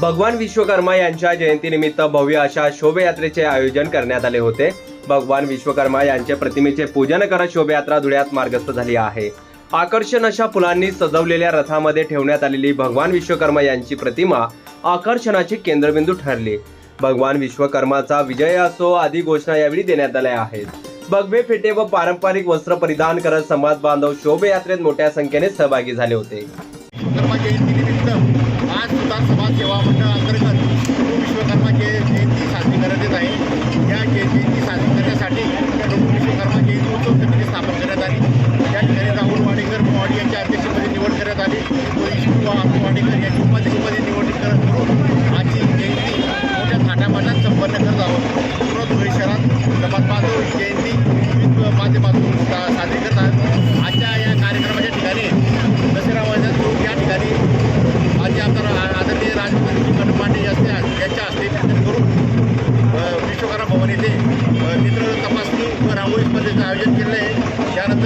भगवान विश्वकर्मा यांच्या जयंतीनिमित्त भव्य अशा शोभायात्रेचे आयोजन करण्यात आले होते. भगवान विश्वकर्मा यांच्या प्रतिमेचे पूजन करत शोभायात्रा धुळ्यात मार्गस्थ झाली आहे. आकर्षण अशा फुलांनी सजवलेल्या रथामध्ये ठेवण्यात आलेली भगवान विश्वकर्मा यांची प्रतिमा आकर्षणाचे केंद्रबिंदू ठरली. भगवान विश्वकर्माचा विजय असो आदी घोषणा यावेळी देण्यात आल्या आहेत. बगवे फेटे व पारंपरिक वस्त्र परिधान करत समाज बांधव शोभायात्रेत मोठ्या संख्येने सहभागी झाले होते. विश्वकर्मा जयंतीनिमित्त आज सुद्धा समाज सेवा मंडळ अंतर्गत विश्वकर्मा जय जयंती साजरी करण्यात येत आहे. या जय जयंती साजरी करण्यासाठी विश्वकर्मा जयंती उत्सव समिती स्थापन करण्यात आली. या ठिकाणी राहुल वाडेकर मोवाडी यांच्या अध्यक्षपदी निवड करण्यात आली. व विष्णू वाडेकर यांची उपाध्यक्षपदी निवड करत करून आजची जयंती मोठ्या थाटामाटात संपन्न करत आहोत. पूर्ण धुळे शहरात समाज बांधव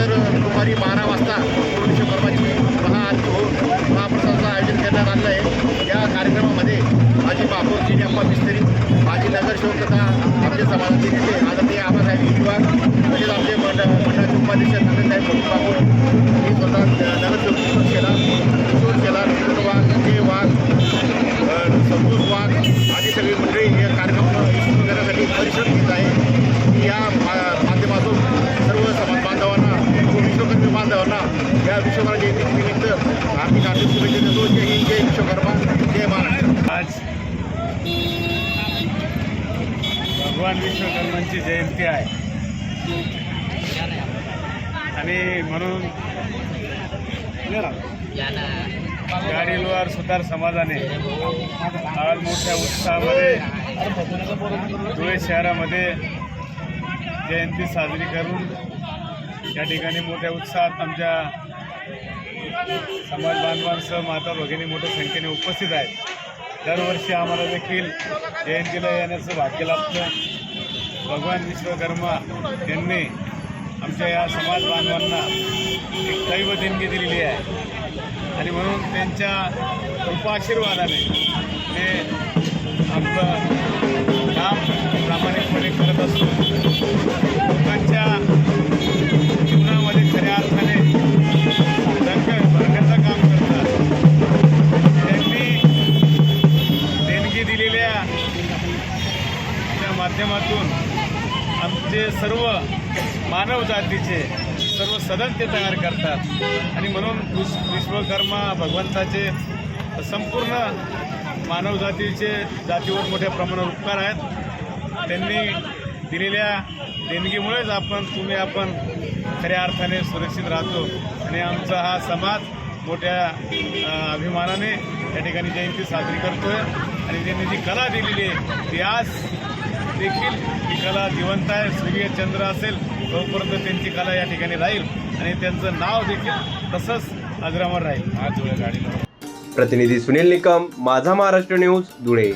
आहे दुपारी बारा वाजता विश्वकर्माची महाआरती होऊन महाप्रसादाचं आयोजन करण्यात आलं आहे. या कार्यक्रमामध्ये माझी महापौर जी अप्पा मिस्त्री माझी नगरसेवक तथा आमचे समाजाचे नेते आदरणीय आबासाहेब विभाग तसेच आमचे मंड मंडळाचे उपाध्यक्ष नानासाहेब मोठी बापूर मी स्वतः नगरसेवक किशोर शेलार किशोर वाघ विजय वाघ अ, संतोष वाघ आदी सगळी मंडळी या कार्यक्रम यशस्वी करण्यासाठी परिश्रम घेत आहे. विश्वकर्मा जयंतीनिमित्त आम्ही हार्दिक शुभेच्छा देतो जय हिंद जय विश्वकर्मा जय महाराष्ट्र आज भगवान विश्वकर्मांची जयंती आहे. आणि म्हणून गाडीलवार सुतार समाजाने आज मोठ्या उत्साहामध्ये धुळे शहरामध्ये जयंती साजरी करून या ठिकाणी मोठ्या उत्साहात आमच्या समाज बांधवांसह माता भगिनी मोठ्या संख्येने उपस्थित आहेत. दरवर्षी आम्हाला देखील जयंतीला येण्याचं भाग्य लाभतं. भगवान विश्वकर्मा यांनी आमच्या या समाज बांधवांना एक दैव देणगी दिलेली आहे. आणि म्हणून त्यांच्या कृपाशीर्वादाने ते आमचं काम प्रामाणिकपणे करत असतो. माध्यमातून आमचे सर्व मानव जातीचे सर्व सदन ते तयार करतात. आणि म्हणून विश्व विश्वकर्मा भगवंताचे संपूर्ण मानव जातीचे जातीवर मोठ्या प्रमाणावर उपकार आहेत. त्यांनी दिलेल्या देणगीमुळेच आपण तुम्ही आपण खऱ्या अर्थाने सुरक्षित राहतो. आणि आमचा हा समाज मोठ्या अभिमानाने या ठिकाणी जयंती साजरी करतोय. आणि त्यांनी जी कला दिलेली आहे ती आज देखील ती कला जिवंत आहे. सूर्य चंद्र असेल तोपर्यंत त्यांची कला या ठिकाणी राहील. आणि त्यांचं नाव देखील तसंच अजरामर राहील. आज गाडीला. प्रतिनिधी सुनील निकम माझा महाराष्ट्र न्यूज धुळे.